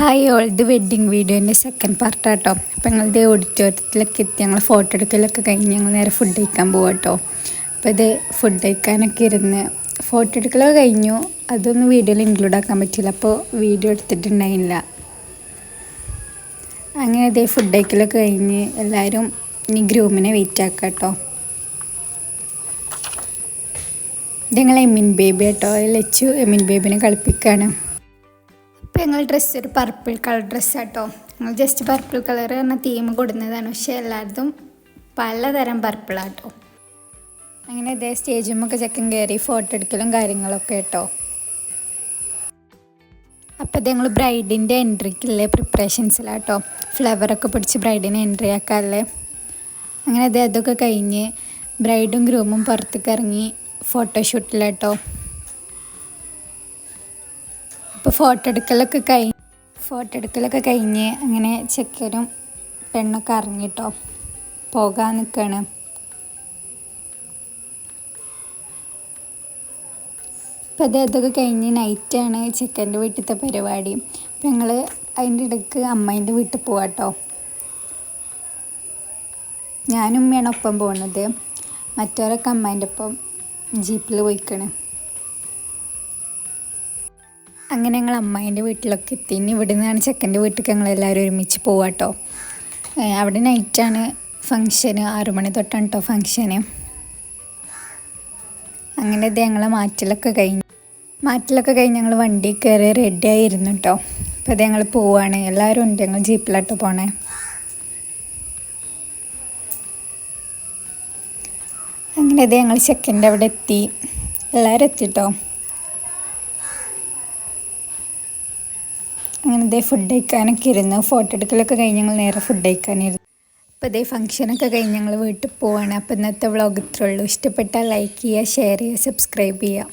Hi all ഇത് wedding വീഡിയോന്റെ second part കേട്ടോ അപ്പം ഞങ്ങളുടെ ഓഡിറ്റോറിയത്തിലൊക്കെ എത്തി. ഞങ്ങൾ ഫോട്ടോ എടുക്കലൊക്കെ കഴിഞ്ഞ് ഞങ്ങൾ നേരെ ഫുഡ് കഴിക്കാൻ പോകും കേട്ടോ അപ്പോൾ ഇത് ഫുഡ് കഴിക്കാനൊക്കെ ഇരുന്ന് ഫോട്ടോ എടുക്കലൊക്കെ കഴിഞ്ഞു. അതൊന്നും വീഡിയോയിൽ ഇൻക്ലൂഡ് ആക്കാൻ പറ്റില്ല അപ്പോൾ വീഡിയോ എടുത്തിട്ടുണ്ടായില്ല. അങ്ങനെ ഇതേ ഫുഡ് കഴിക്കലൊക്കെ കഴിഞ്ഞ് എല്ലാവരും ഇനി ഗ്രൂമിനെ വെയിറ്റ് ആക്കാം കേട്ടോ ഇത് ഞങ്ങൾ എമിൻ ബേബി കേട്ടോ ലച്ചു എമിൻ ബേബിനെ കളിപ്പിക്കുകയാണ് അപ്പോൾ ഞങ്ങൾ ഡ്രസ്സ് ഒരു പർപ്പിൾ കളർ ഡ്രസ്സാട്ടോ ഞങ്ങൾ ജസ്റ്റ് പർപ്പിൾ കളർ എന്ന തീം കൊടുക്കുന്നതാണ് പക്ഷേ എല്ലായിടത്തും പലതരം പർപ്പിളാട്ടോ അങ്ങനെ ഇതേ സ്റ്റേജുമൊക്കെ ചെക്കൻ കയറി ഫോട്ടോ എടുക്കലും കാര്യങ്ങളൊക്കെ കേട്ടോ. അപ്പോൾ ഞങ്ങൾ ബ്രൈഡിന്റെ എൻട്രിക്കുള്ള പ്രിപ്പറേഷൻസിലാട്ടോ ഫ്ലവറൊക്കെ പിടിച്ച് ബ്രൈഡിനെ എൻട്രി ആക്കാല്ലേ അങ്ങനെ അതേ അതൊക്കെ കഴിഞ്ഞ് ബ്രൈഡും ഗ്രൂമും പുറത്തേക്ക് ഇറങ്ങി ഫോട്ടോഷൂട്ടിലാട്ടോ ഇപ്പോൾ ഫോട്ടോ എടുക്കലൊക്കെ കഴിഞ്ഞ് ഫോട്ടോ എടുക്കലൊക്കെ കഴിഞ്ഞ് അങ്ങനെ ചെക്കനും പെണ്ണൊക്കെ അറിഞ്ഞിട്ടോ പോകാൻ നിൽക്കുകയാണ് അപ്പം അത് അതൊക്കെ കഴിഞ്ഞ് നൈറ്റാണ് ചെക്കന്റെ വീട്ടിലത്തെ പരിപാടി. അപ്പം ഞങ്ങൾ അതിന്റെ ഇടയ്ക്ക് അമ്മേന്റെ വീട്ടിൽ പോവാട്ടോ. ഞാനും ഉമ്മയാണ് ഒപ്പം പോകുന്നത് മറ്റവരൊക്കെ അമ്മേന്റെ ഒപ്പം ജീപ്പിൽ പോയിക്കണ്. അങ്ങനെ ഞങ്ങൾ അമ്മായിന്റെ വീട്ടിലൊക്കെ എത്തി. ഇനി ഇവിടെ നിന്നാണ് ചെക്കന്റെ വീട്ടിലേക്ക് ഞങ്ങൾ എല്ലാവരും ഒരുമിച്ച് പോവാട്ടോ അവിടെ നൈറ്റാണ് ഫങ്ഷന് ആറുമണി തൊട്ടാണ് കേട്ടോ ഫങ്ഷന് അങ്ങനെ ഇത് ഞങ്ങളെ മാറ്റലൊക്കെ കഴിഞ്ഞു. മാറ്റലൊക്കെ കഴിഞ്ഞ് ഞങ്ങൾ വണ്ടി കയറി റെഡി ആയിരുന്നു കേട്ടോ അപ്പോൾ അത് ഞങ്ങൾ പോവാണ്. എല്ലാവരും ഉണ്ട്. ഞങ്ങൾ ജീപ്പിലാട്ടോ പോണേ. അങ്ങനെ ഇത് ഞങ്ങൾ ചെക്കന്റെ അവിടെ എത്തി. എല്ലാവരും എത്തിട്ടോ അങ്ങനെ ഇതേ ഫുഡ് കഴിക്കാനൊക്കെ ഇരുന്നു. ഫോട്ടോ എടുക്കലൊക്കെ കഴിഞ്ഞ് ഞങ്ങൾ നേരെ ഫുഡ് കഴിക്കാനിരുന്നു അപ്പോൾ ഇതേ ഫംഗ്ഷനൊക്കെ കഴിഞ്ഞ് ഞങ്ങൾ വീട്ടിൽ പോവാണ്. അപ്പോൾ ഇന്നത്തെ വ്ളോഗ് ഇത്രയുള്ളൂ ഇഷ്ടപ്പെട്ടാൽ ലൈക്ക് ചെയ്യുക ഷെയർ ചെയ്യുക സബ്സ്ക്രൈബ് ചെയ്യുക.